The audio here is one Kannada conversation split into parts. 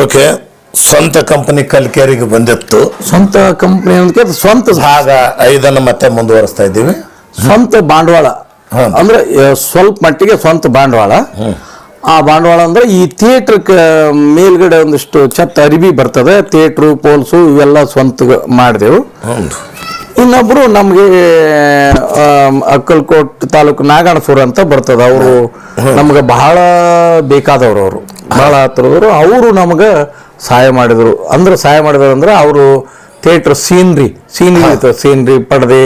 ಓಕೆ ಸ್ವಂತ ಕಂಪನಿ ಕಲ್ಕೇರಿಗೆ ಬಂದಿತ್ತು. ಸ್ವಂತ ಕಂಪನಿ ಅಂದ್ರೆ ಸ್ವಂತ ಭಾಗ ಐದನ್ನು ಮತ್ತೆ ಮುಂದುವರಿಸ್ತಾ ಇದ್ದೀವಿ. ಸ್ವಂತ ಬಾಂಡವಾಳ. ಅಂದ್ರೆ ಸ್ವಲ್ಪ ಮಟ್ಟಿಗೆ ಸ್ವಂತ ಬಂಡವಾಳ. ಆ ಬಾಂಡವಾಳ ಅಂದ್ರೆ ಈ ಥಿಯೇಟರ್ ಮೇಲ್ಗಡೆ ಒಂದಿಷ್ಟು ಛತ್ ಅರಿವಿ ಬರ್ತದೆ ಥಿಯೇಟ್ರು ಪೋಲ್ಸು ಇವೆಲ್ಲ ಸ್ವಂತ ಮಾಡಿದೆವು. ಇನ್ನೊಬ್ರು ನಮ್ಗೆ ಅಕ್ಕಲ್ಕೋಟ್ ತಾಲೂಕು ನಾಗಣಪುರ ಅಂತ ಬರ್ತದ. ಅವರು ನಮ್ಗೆ ಬಹಳ ಬೇಕಾದವ್ರು ಅವರು. ಬಹಳ ಹತ್ತಿರದವರು ಅವರು ನಮ್ಗೆ ಸಹಾಯ ಮಾಡಿದರು. ಅಂದ್ರೆ ಸಹಾಯ ಮಾಡಿದ್ರು ಅಂದ್ರೆ ಅವರು ಥಿಯೇಟ್ರ್ ಸೀನ್ರಿ ಸೀನ್ರಿ ಇರ್ತದೆ ಸೀನ್ರಿ ಪಡದೆ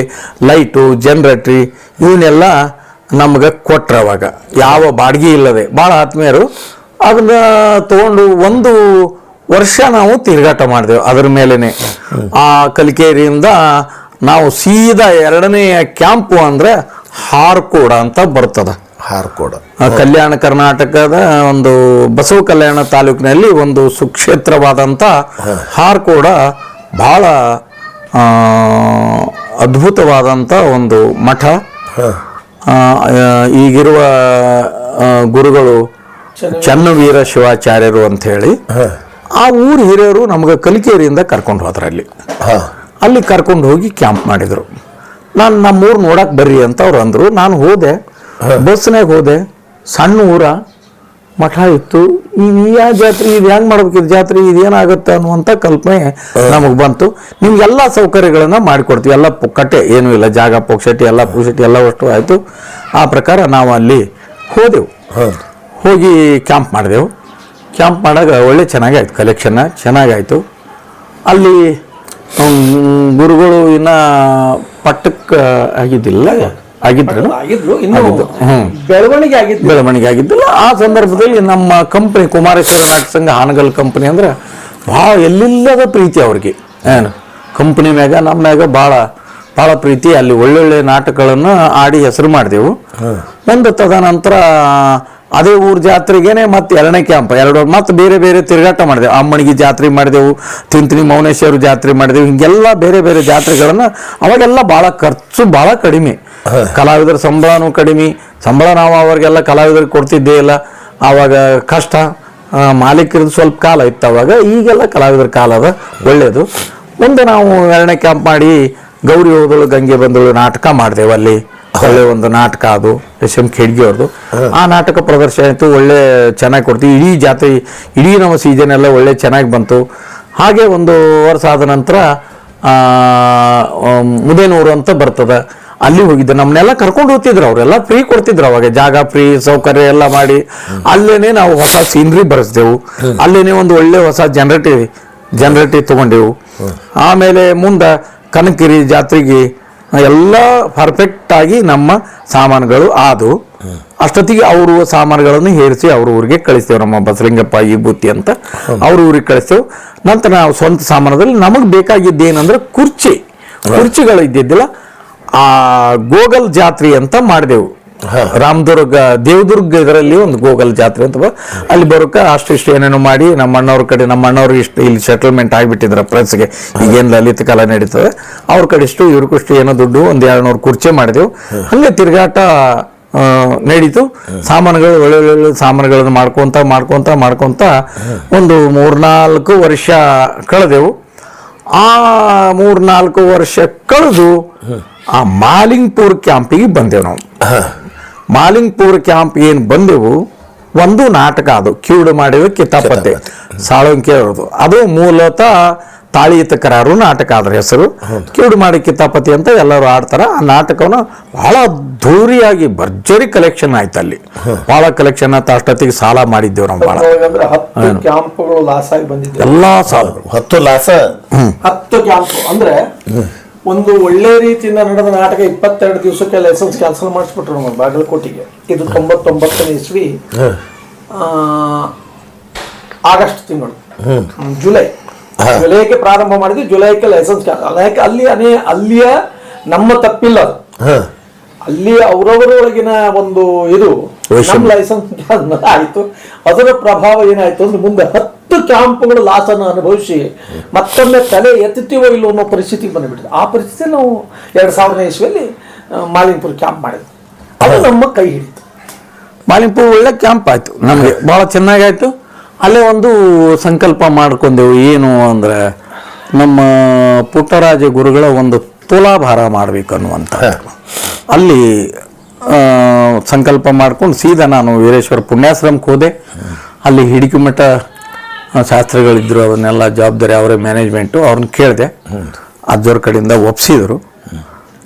ಲೈಟು ಜನ್ರೇಟ್ರಿ ಇವನ್ನೆಲ್ಲ ನಮ್ಗೆ ಕೊಟ್ರೆ ಅವಾಗ. ಯಾವ ಬಾಡಿಗೆ ಇಲ್ಲದೆ. ಭಾಳ ಆತ್ಮೀಯರು. ಅದನ್ನ ತಗೊಂಡು ಒಂದು ವರ್ಷ ನಾವು ತಿರುಗಾಟ ಮಾಡಿದೆವು ಅದ್ರ ಮೇಲೇ ಆ ಕಲಿಕೇರಿಯಿಂದ ನಾವು ಸೀದಾ ಎರಡನೆಯ ಕ್ಯಾಂಪು ಅಂದ್ರೆ ಹಾರ್ಕೋಡ ಅಂತ ಬರ್ತದ. ಹಾರ್ಕೋಡ. ಕಲ್ಯಾಣ ಕರ್ನಾಟಕದ ಒಂದು ಬಸವ ಕಲ್ಯಾಣ ತಾಲೂಕಿನಲ್ಲಿ ಒಂದು ಸುಕ್ಷೇತ್ರವಾದಂಥ ಹಾರ್ಕೋಡ ಬಹಳ ಆ, ಅದ್ಭುತವಾದಂಥ ಒಂದು ಮಠ. ಈಗಿರುವ ಗುರುಗಳು ಚನ್ನವೀರ. ಶಿವಾಚಾರ್ಯರು ಅಂತ ಹೇಳಿ ಆ ಊರು ಹಿರಿಯರು ನಮಗೆ ಕಲಿಕೇರಿಯಿಂದ ಕರ್ಕೊಂಡು ಹೋದ್ರು ಅಲ್ಲಿ ಹಾಂ. ಅಲ್ಲಿ ಕರ್ಕೊಂಡು ಹೋಗಿ ಕ್ಯಾಂಪ್ ಮಾಡಿದರು. ನಾನು ನಮ್ಮೂರು ನೋಡಕ್ಕೆ ಬರ್ರಿ ಅಂತ ಅವ್ರು ಅಂದರು. ನಾನು ಹೋದೆ. ಬಸ್ನಾಗ ಹೋದೆ. ಸಣ್ಣ ಊರ ಮಠ ಇತ್ತು. ಈ ಯಾವ ಜಾತ್ರೆ ಇದು ಹೆಂಗ್ ಮಾಡ್ಬೇಕು? ಇದು ಜಾತ್ರೆ ಇದು ಏನಾಗುತ್ತೆ ಅನ್ನುವಂಥ ಕಲ್ಪನೆ ನಮಗೆ ಬಂತು. ನಿಮ್ಗೆಲ್ಲ ಸೌಕರ್ಯಗಳನ್ನ ಮಾಡಿಕೊಡ್ತೀವಿ. ಎಲ್ಲ ಪುಕ್ಕಟ್ಟೆ ಏನೂ ಇಲ್ಲ. ಜಾಗ ಪುಕ್ಷಟಿ ಎಲ್ಲ ಪುಕ್ಷಟಿ ಎಲ್ಲ ಅಷ್ಟು ಆಯಿತು. ಆ ಪ್ರಕಾರ ನಾವು ಅಲ್ಲಿ ಹೋದೆವು. ಹೋಗಿ ಕ್ಯಾಂಪ್ ಮಾಡಿದೆವು. ಕ್ಯಾಂಪ್ ಮಾಡಾಗ ಒಳ್ಳೆ ಚೆನ್ನಾಗಿ ಆಯ್ತು ಕಲೆಕ್ಷನ್ ಚೆನ್ನಾಗಾಯ್ತು. ಅಲ್ಲಿ ಗುರುಗಳು ಇನ್ನ ಪಟ್ಟಕ್ಕೆ ಆಗಿದ್ದಿಲ್ಲ. ಆಗಿದ್ರು ಬೆಳವಣಿಗೆ ಆಗಿದ್ದು. ಬೆಳವಣಿಗೆ ಆಗಿದ್ದಿಲ್ಲ. ಆ ಸಂದರ್ಭದಲ್ಲಿ ನಮ್ಮ ಕಂಪನಿ ಕುಮಾರೇಶ್ವರ ನಾಟಕ ಸಂಘ ಹಾನಗಲ್ ಕಂಪನಿ ಅಂದ್ರೆ ಭಾಳ ಎಲ್ಲಿಲ್ಲದ ಪ್ರೀತಿ ಅವ್ರಿಗೆ. ಏನು? ಕಂಪನಿ ಮ್ಯಾಗ ನಮ್ಮ ಮ್ಯಾಗ ಭಾಳ ಭಾಳ ಪ್ರೀತಿ. ಅಲ್ಲಿ ಒಳ್ಳೊಳ್ಳೆ ನಾಟಕಗಳನ್ನು ಆಡಿ ಹೆಸರು ಮಾಡಿದೆವು. ಒಂದು ತದನಂತರ ಅದೇ ಊರ್ ಜಾತ್ರೆಗೇನೆ ಮತ್ತೆ ಎರಡನೇ ಕ್ಯಾಂಪ್ ಎರಡು ಮತ್ತೆ ಬೇರೆ ಬೇರೆ ತಿರುಗಾಟ ಮಾಡಿದೆವು. ಅಮ್ಮನಿಗೆ ಜಾತ್ರೆ ಮಾಡಿದೆವು ತಿಂತಿನಿ ಮೌನೇಶ್ವರ ಜಾತ್ರೆ ಮಾಡಿದೆವು. ಹಿಂಗೆಲ್ಲ ಬೇರೆ ಬೇರೆ ಜಾತ್ರೆಗಳನ್ನ ಅವಾಗೆಲ್ಲ ಭಾಳ ಖರ್ಚು ಭಾಳ ಕಡಿಮೆ. ಕಲಾವಿದರ ಸಂಬಳನೂ ಕಡಿಮೆ. ಸಂಬಳ ನಾವು ಅವ್ರಿಗೆಲ್ಲ ಕಲಾವಿದರಿಗೆ ಕೊಡ್ತಿದ್ದೇ ಇಲ್ಲ. ಆವಾಗ ಕಷ್ಟ. ಮಾಲೀಕರದ್ದು ಸ್ವಲ್ಪ ಕಾಲ ಇತ್ತು ಅವಾಗ. ಈಗೆಲ್ಲ ಕಲಾವಿದರ ಕಾಲ ಅದ. ಒಳ್ಳೆಯದು ಮುಂದೆ ನಾವು ಎರಡನೇ ಕ್ಯಾಂಪ್ ಮಾಡಿ ಗೌರಿ ಹೋದಳು ಗಂಗೆ ಬಂದಳು ನಾಟಕ ಮಾಡಿದೆವು ಅಲ್ಲಿ. ಒಳ್ಳೆ ಒಂದು ನಾಟಕ ಅದು, ಎಸ್ ಎಂ ಖೇಡ್ಗಿ ಅವ್ರದ್ದು ಆ ನಾಟಕ ಪ್ರದರ್ಶನ ಆಯಿತು, ಒಳ್ಳೆ ಚೆನ್ನಾಗಿ ಕೊಡ್ತೀವಿ ಇಡೀ ಜಾತ್ರೆ, ಇಡೀ ನಮ್ಮ ಸೀಸನ್ ಎಲ್ಲ ಒಳ್ಳೆ ಚೆನ್ನಾಗಿ ಬಂತು. ಹಾಗೆ ಒಂದು ವರ್ಷ ಆದ ನಂತರ ಮುದೇನೂರು ಅಂತ ಬರ್ತದೆ. ಅಲ್ಲಿ ಹೋಗಿದ್ದೆ. ನಮ್ಮನ್ನೆಲ್ಲ ಕರ್ಕೊಂಡು ಹೋಗ್ತಿದ್ರು ಅವರೆಲ್ಲ ಫ್ರೀ ಕೊಡ್ತಿದ್ರು ಅವಾಗ. ಜಾಗ ಫ್ರೀ ಸೌಕರ್ಯ ಎಲ್ಲ ಮಾಡಿ. ಅಲ್ಲೇನೆ ನಾವು ಹೊಸ ಸೀನ್ರಿ ಬರೆಸ್ದೆವು. ಅಲ್ಲೇನೆ ಒಂದು ಒಳ್ಳೆ ಹೊಸ ಜನರೇಟಿವ್ ಜನರೇಟಿವ್ ತಗೊಂಡೆವು. ಆಮೇಲೆ ಮುಂದೆ ಕನಕಿರಿ ಜಾತ್ರೆಗೆ ಎಲ್ಲ ಪರ್ಫೆಕ್ಟ್ ಆಗಿ ನಮ್ಮ ಸಾಮಾನುಗಳು ಆದು. ಅಷ್ಟೊತ್ತಿಗೆ ಅವರು ಸಾಮಾನುಗಳನ್ನು ಹೇರಿಸಿ ಅವ್ರ ಊರಿಗೆ ಕಳಿಸ್ತೇವೆ. ನಮ್ಮ ಬಸಲಿಂಗಪ್ಪ, ಈ ಬುತ್ತಿ ಅಂತ ಅವ್ರ ಊರಿಗೆ ಕಳಿಸ್ತೇವೆ. ನಂತರ ನಾವು ಸ್ವಂತ ಸಾಮಾನದಲ್ಲಿ ನಮಗೆ ಬೇಕಾಗಿದ್ದೇನಂದ್ರೆ ಕುರ್ಚಿ. ಕುರ್ಚಿಗಳು ಇದ್ದಿದ್ದಿಲ್ಲ. ಆ ಗೋಗಲ್ ಜಾತ್ರೆ ಅಂತ ಮಾಡಿದೆವು. ರಾಮದುರ್ಗ ದೇವದುರ್ಗ ಇದರಲ್ಲಿ ಒಂದು ಗೋಗಲ್ ಜಾತ್ರೆ ಅಂತ ಅಲ್ಲಿ ಬರೋಕೆ ಅಷ್ಟು ಇಷ್ಟು ಏನೇನೋ ಮಾಡಿ ನಮ್ಮ ಅಣ್ಣವ್ರ ಕಡೆ ನಮ್ಮ ಅಣ್ಣವ್ರು ಇಷ್ಟು ಇಲ್ಲಿ ಸೆಟಲ್ಮೆಂಟ್ ಆಗಿಬಿಟ್ಟಿದ್ರೆ ಪ್ರೆಸ್ಗೆ. ಈಗೇನು ಲಲಿತ ಕಾಲ ನಡೀತದೆ. ಅವ್ರ ಕಡೆ ಇಷ್ಟು ಇವ್ರಿಗಿಷ್ಟು ಏನೋ ದುಡ್ಡು ಒಂದು ಎರಡು ನೂರು ಕುರ್ಚಿ ಮಾಡಿದೆವು. ಹಂಗೆ ತಿರುಗಾಟ ನಡೀತು. ಸಾಮಾನುಗಳು ಒಳ್ಳೆ ಒಳ್ಳೆ ಸಾಮಾನುಗಳನ್ನು ಮಾಡ್ಕೊತ ಮಾಡ್ಕೊಂತ ಮಾಡ್ಕೊತ ಒಂದು ಮೂರ್ನಾಲ್ಕು ವರ್ಷ ಕಳೆದೆವು. ಆ ಮೂರ್ನಾಲ್ಕು ವರ್ಷ ಕಳೆದು ಆ ಮಾಲಿಂಗ್ಪುರ್ ಕ್ಯಾಂಪಿಗೆ ಬಂದೆವು ನಾವು. ಮಾಲಿಂಗ್ಪುರ್ ಕ್ಯಾಂಪ್ ಏನು ಬಂದೆವು ಒಂದು ನಾಟಕ ಅದು. ಕಿವುಡು ಮಾಡಿದ ಕಿತಾಪತ್ತೆ ಸಾಳುಂಕಿ ಕೇಳೋದು ಅದು ಮೂಲತಃ ತಾಳಿ ತಕರಾರು ನಾಟಕ ಅದ್ರ ಹೆಸರು. ಕಿವುಡು ಮಾಡಿ ಕಿತ್ತಾಪತಿ ಅಂತ ಎಲ್ಲರೂ ಆಡ್ತಾರ. ಆ ನಾಟಕವನ್ನು ಬಹಳ ಅದ್ಧೂರಿಯಾಗಿ ಭರ್ಜರಿ ಕಲೆಕ್ಷನ್ ಆಯ್ತು ಅಲ್ಲಿ. ಬಹಳ ಕಲೆಕ್ಷನ್ ಆಯ್ತು ಅಷ್ಟೊತ್ತಿಗೆ ಸಾಲ ಮಾಡಿದ್ದೇವೆ ನಾವು ಆಗಿ ಬಂದಿದೆ ಎಲ್ಲಾ ಸಾಲ ಹತ್ತು ಲಾಸ? ಹತ್ತು ಕ್ಯಾಂಪ್ ಅಂದ್ರೆ ಒಂದು ಒಳ್ಳೆ ರೀತಿಯಿಂದ ನಡೆದ ನಾಟಕ ಇಪ್ಪತ್ತೆರಡು ದಿವಸಕ್ಕೆ ಲೈಸೆನ್ಸ್ ಕ್ಯಾನ್ಸಲ್ ಮಾಡಿಸ್ಬಿಟ್ರು ನಮ್ಮ ಬಾಗಲಕೋಟೆಗೆ. ಇದು ತೊಂಬತ್ತೊಂಬತ್ತನೇ ಇಸ್ವಿ. ಆಗಸ್ಟ್ ತಿಂಗಳು. ಜುಲೈ. ಜುಲೈಗೆ ಪ್ರಾರಂಭ ಮಾಡಿದ್ವಿ ಜುಲೈಗೆ ಲೈಸೆನ್ಸ್ ಲೈಕ್ ಅಲ್ಲಿ ಅನೇ ಅಲ್ಲಿಯ ನಮ್ಮ ತಪ್ಪಿಲ್ಲ ಅಲ್ಲಿ ಅವರವರೊಳಗಿನ ಒಂದು ಇದು ಲೈಸೆನ್ಸ್ ಆಯಿತು. ಅದರ ಪ್ರಭಾವ ಏನಾಯ್ತು ಅಂದ್ರೆ ಮುಂದೆ ಹತ್ತು ಕ್ಯಾಂಪ್ಗಳು ಲಾಸನ್ನು ಅನ್ನು ಅನುಭವಿಸಿ ಮತ್ತೊಮ್ಮೆ ತಲೆ ಎತ್ತುತ್ತೀವೋ ಇಲ್ಲೋ ಅನ್ನೋ ಪರಿಸ್ಥಿತಿ ಬಂದುಬಿಟ್ಟಿದೆ. ಆ ಪರಿಸ್ಥಿತಿ ನಾವು ಎರಡು ಸಾವಿರನೇ ಇಸ್ವಿಯಲ್ಲಿ ಮಾಲಿಂಪುರ ಕ್ಯಾಂಪ್ ಮಾಡಿದ್ವಿ. ಅದು ನಮ್ಮ ಕೈ ಹಿಡಿತು. ಮಾಲಿಂಪುರ ಒಳ್ಳೆ ಕ್ಯಾಂಪ್ ಆಯ್ತು. ನಮಗೆ ಬಹಳ ಚೆನ್ನಾಗಾಯಿತು. ಅಲ್ಲೇ ಒಂದು ಸಂಕಲ್ಪ ಮಾಡ್ಕೊಂಡೆವು. ಏನು ಅಂದ್ರೆ ನಮ್ಮ ಪುಟ್ಟರಾಜ ಗುರುಗಳ ಒಂದು ತುಲಾಭಾರ ಮಾಡ್ಬೇಕು ಅನ್ನುವಂಥ ಅಲ್ಲಿ ಸಂಕಲ್ಪ ಮಾಡ್ಕೊಂಡು ಸೀದಾ ನಾನು ವೀರೇಶ್ವರ ಪುಣ್ಯಾಶ್ರಮಕ್ಕೆ ಹೋದೆ. ಅಲ್ಲಿ ಹಿಡಿಕಿ ಮಠ ಶಾಸ್ತ್ರಿಗಳಿದ್ರು ಅವನ್ನೆಲ್ಲ ಜವಾಬ್ದಾರಿ ಅವರೇ ಮ್ಯಾನೇಜ್ಮೆಂಟು ಅವ್ರನ್ನ ಕೇಳಿದೆ. ಅಜ್ಜೋರ್ ಕಡೆಯಿಂದ ಒಪ್ಸಿದ್ರು.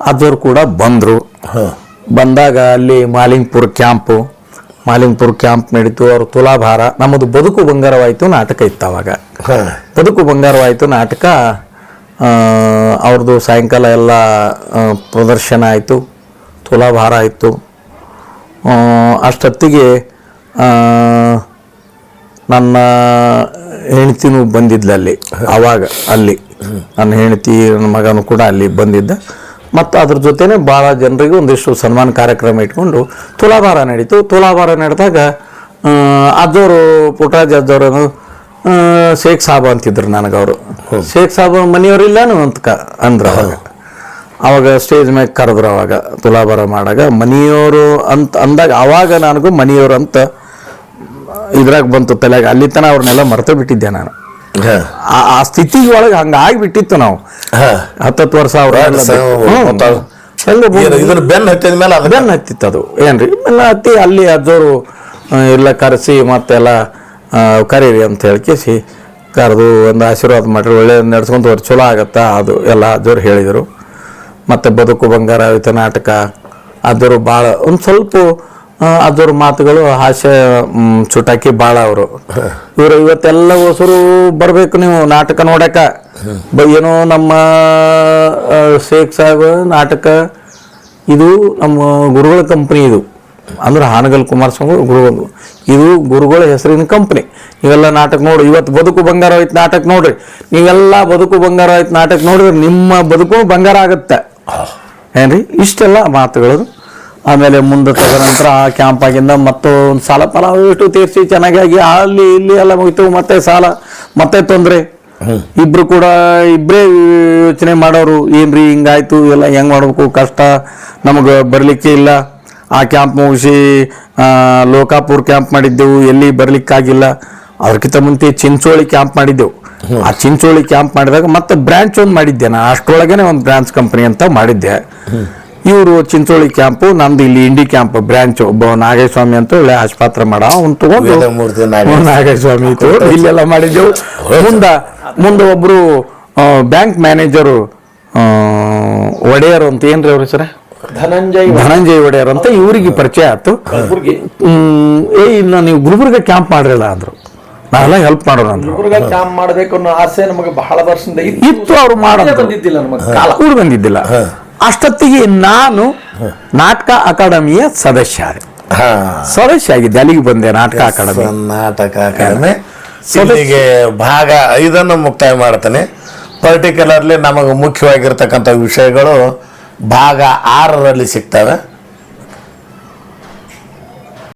ಅಜ್ಜೋರು ಕೂಡ ಬಂದರು. ಬಂದಾಗ ಅಲ್ಲಿ ಮಾಲಿಂಗ್ಪುರ ಕ್ಯಾಂಪು ಮಾಲಿಂಗ್ಪುರ ಕ್ಯಾಂಪ್ ನಡೀತು ಅವರು ತುಲಾಭಾರ ನಮ್ಮದು ಬದುಕು ಬಂಗಾರವಾಯಿತು ನಾಟಕ ಇತ್ತು ಅವಾಗ. ಬದುಕು ಬಂಗಾರವಾಯಿತು ನಾಟಕ ಅವ್ರದ್ದು ಸಾಯಂಕಾಲ ಎಲ್ಲ ಪ್ರದರ್ಶನ ಆಯಿತು. ತುಲಾಭಾರ ಇತ್ತು. ಅಷ್ಟೊತ್ತಿಗೆ ನನ್ನ ಹೆಂಡ್ತಿನೂ ಬಂದಿದ್ಲು ಅಲ್ಲಿ ಆವಾಗ ಅಲ್ಲಿ. ನನ್ನ ಹೆಂಡತಿ ನನ್ನ ಮಗನೂ ಕೂಡ ಅಲ್ಲಿ ಬಂದಿದ್ದ. ಮತ್ತು ಅದ್ರ ಜೊತೆನೆ ಭಾಳ ಜನರಿಗೆ ಒಂದಿಷ್ಟು ಸನ್ಮಾನ ಕಾರ್ಯಕ್ರಮ ಇಟ್ಕೊಂಡು ತುಲಾಭಾರ ನಡೀತು. ತುಲಾಭಾರ ನಡೆದಾಗ ಅಜ್ಜವರು ಪುಟ್ರಾಜ್ ಅಜ್ಜೋರು ಆ, ಶೇಖ್ ಸಾಬ್ ಅಂತಿದ್ರು ನನಗೆ ಅವರು ಶೇಖ್ ಸಾಬ್ ಮನೆಯವರಿಲ್ಲಾನು ಅಂತ ಕ ಅಂದ್ರೆ ಅವಾಗ. ಅವಾಗ ಸ್ಟೇಜ್ ಮ್ಯಾಗ ಕರೆದ್ರು ಅವಾಗ ತುಲಾಭಾರ ಮಾಡಾಗ. ಮನೆಯವರು ಅಂತ ಅಂದಾಗ ಅವಾಗ ನನಗೂ ಮನೆಯವರು ಅಂತ ಇದ್ರಾಗ ಬಂತು ತಲೆಗೆ ಅಲ್ಲಿ ತನ ಅವ್ರನ್ನೆಲ್ಲ ಮರ್ತ ಬಿಟ್ಟಿದ್ದೆ ನಾನು. ಆ ಆ ಸ್ಥಿತಿ ಒಳಗೆ ಹಂಗ ಆಗಿಬಿಟ್ಟಿತ್ತು ನಾವು. ಹತ್ತತ್ತು ವರ್ಷ ಅವ್ರ ಇದನ್ನ ಬೆನ್ನ ಹತ್ತಿದ ಮೇಲೆ ಬೆನ್ನು ಹತ್ತಿತ್ತು ಅದು. ಏನ್ರಿ? ಬೆನ್ನ ಹತ್ತಿ ಅಲ್ಲಿ ಅಜ್ಜೋರು ಆ, ಎಲ್ಲ ಕರೆಸಿ ಮತ್ತೆಲ್ಲ ಆ, ಕರೀರಿ ಅಂತ ಹೇಳ್ಕೇಸಿ ಕರೆದು ಒಂದು ಆಶೀರ್ವಾದ ಮಾಡಿರಿ ಒಳ್ಳೆ ನಡ್ಸ್ಕೊಂತ ಚಲೋ ಆಗತ್ತಾ ಅದು ಎಲ್ಲ ಅಜ್ಜೋರು ಹೇಳಿದರು. ಮತ್ತು ಬದುಕು ಬಂಗಾರ ಆಯಿತು ನಾಟಕ, ಅದರ ಭಾಳ ಒಂದು ಸ್ವಲ್ಪ ಅದರ ಮಾತುಗಳು ಹಾಸ್ಯ ಚುಟಾಕಿ ಭಾಳ ಅವರು. ಇವರು ಇವತ್ತೆಲ್ಲ ಹೊಸರು ಬರಬೇಕು ನೀವು ನಾಟಕ ನೋಡಕ. ಏನೋ ನಮ್ಮ ಶೇಖ್ ಸಾಹೇಬ್ ನಾಟಕ, ಇದು ನಮ್ಮ ಗುರುಗಳ ಕಂಪ್ನಿ ಇದು. ಅಂದ್ರೆ ಹಾನಗಲ್ ಕುಮಾರಸ್ವಾಮಿ ಗುರುಗಳು ಇದು ಗುರುಗಳ ಹೆಸರಿನ ಕಂಪ್ನಿ ಇವೆಲ್ಲ ನಾಟಕ ನೋಡಿ, ಇವತ್ತು ಬದುಕು ಬಂಗಾರ ಆಯ್ತು ನಾಟಕ ನೋಡ್ರಿ. ನೀವೆಲ್ಲ ಬದುಕು ಬಂಗಾರ ಆಯ್ತು ನಾಟಕ ನೋಡಿದ್ರೆ ನಿಮ್ಮ ಬದುಕು ಬಂಗಾರ ಆಗತ್ತೆ. ಏನ್ರಿ? ಇಷ್ಟೆಲ್ಲ ಮಾತುಗಳು ಆಮೇಲೆ ಮುಂದೆ ತದನಂತರ ಆ ಕ್ಯಾಂಪ್ ಆಗಿಂದ ಮತ್ತೊಂದು ಸಾಲ ಫಲ ಇಷ್ಟು ತೀರ್ಸಿ ಚೆನ್ನಾಗಿ ಅಲ್ಲಿ ಇಲ್ಲಿ ಎಲ್ಲ ಮುಗಿತು ಮತ್ತೆ ಸಾಲ ಮತ್ತೆ ತೊಂದರೆ. ಇಬ್ರು ಕೂಡ ಇಬ್ಬರೇ ಯೋಚನೆ ಮಾಡೋರು ಏನ್ರಿ ಹಿಂಗಾಯ್ತು ಎಲ್ಲ ಹೆಂಗ್ ಮಾಡ್ಬೇಕು ಕಷ್ಟ ನಮಗೆ ಬರ್ಲಿಕ್ಕೆ ಇಲ್ಲ. ಆ ಕ್ಯಾಂಪ್ ಮುಗಿಸಿ ಲೋಕಾಪುರ್ ಕ್ಯಾಂಪ್ ಮಾಡಿದ್ದೆವು ಎಲ್ಲಿ ಬರ್ಲಿಕ್ಕಾಗಿಲ್ಲ. ಅವ್ರಕ್ಕಿಂತ ಮುಂಚೆ ಚಿಂಚೋಳಿ ಕ್ಯಾಂಪ್ ಮಾಡಿದ್ದೆವು. ಆ ಚಿಂಚೋಳಿ ಕ್ಯಾಂಪ್ ಮಾಡಿದಾಗ ಮತ್ತೆ ಬ್ರಾಂಚ್ ಒಂದು ಮಾಡಿದ್ದೆ ನಾ ಅಷ್ಟೊಳಗೇನೆ ಒಂದು ಬ್ರಾಂಚ್ ಕಂಪನಿ ಅಂತ ಮಾಡಿದ್ದೆ. ಇವರು ಚಿಂಚೋಳಿ ಕ್ಯಾಂಪು ನಮ್ದು ಇಲ್ಲಿ ಇಂಡಿ ಕ್ಯಾಂಪ್ ಬ್ರಾಂಚ್ ಒಬ್ಬ ನಾಗೇಸ್ವಾಮಿ ಅಂತ ಒಳ್ಳೆ ಆಸ್ಪತ್ರೆ ಮಾಡ. ಅವ್ನು ತಗೊಂಡು ನಾಗೇಶ್ವಾಮಿ ಇಲ್ಲೆಲ್ಲ ಮಾಡಿದ್ದೆವು. ಮುಂದ ಮುಂದೆ ಒಬ್ರು ಬ್ಯಾಂಕ್ ಮ್ಯಾನೇಜರು ಒಡೆಯರ್ ಅಂತ ಏನ್ರಿ ಅವ್ರ ಹೆಸರ? ಧನಂಜಯ್ ಧನಂಜಯ್ ಒಡೆಯರ್ ಅಂತ ಇವರಿಗೆ ಪರಿಚಯ ಆಯ್ತು. ಏ ಇನ್ನು ನೀವು ಗುಲ್ಬರ್ಗ ಕ್ಯಾಂಪ್ ಮಾಡ್ರಲ್ಲ ಅಂದ್ರು. ನಾವೆಲ್ಲ ಹೆಲ್ಪ್ ಮಾಡೋಣ ಕ್ಯಾಂಪ್ ಮಾಡಬೇಕು ಅನ್ನೋ ಆಸೆ ನಮಗೆ ಬಹಳ ವರ್ಷದಿಂದ ಇತ್ತು. ಅವ್ರು ಮಾಡೋದು. ಬಂದಿದ್ದಿಲ್ಲ ನಮಗೆ ಕಾಲ. ಬಂದಿದ್ದಿಲ್ಲ. ಅಷ್ಟೊತ್ತಿಗೆ ನಾನು ನಾಟಕ ಅಕಾಡೆಮಿಯ ಸದಸ್ಯ ಸದಸ್ಯ ಆಗಿದ್ದೆ. ಅಲ್ಲಿಗೆ ಬಂದೆ ನಾಟಕ ಅಕಾಡೆಮಿ. ನಾಟಕ ಅಕಾಡೆಮಿ. ಸದಸ್ಯ. ಭಾಗ ಐದನ್ನು ಮುಕ್ತಾಯ ಮಾಡ್ತಾನೆ. ಪರ್ಟಿಕ್ಯುಲರ್ಲಿ ನಮಗೆ ಮುಖ್ಯವಾಗಿರ್ತಕ್ಕಂಥ ವಿಷಯಗಳು ಭಾಗ ಆರರಲ್ಲಿ ಸಿಗ್ತವೆ.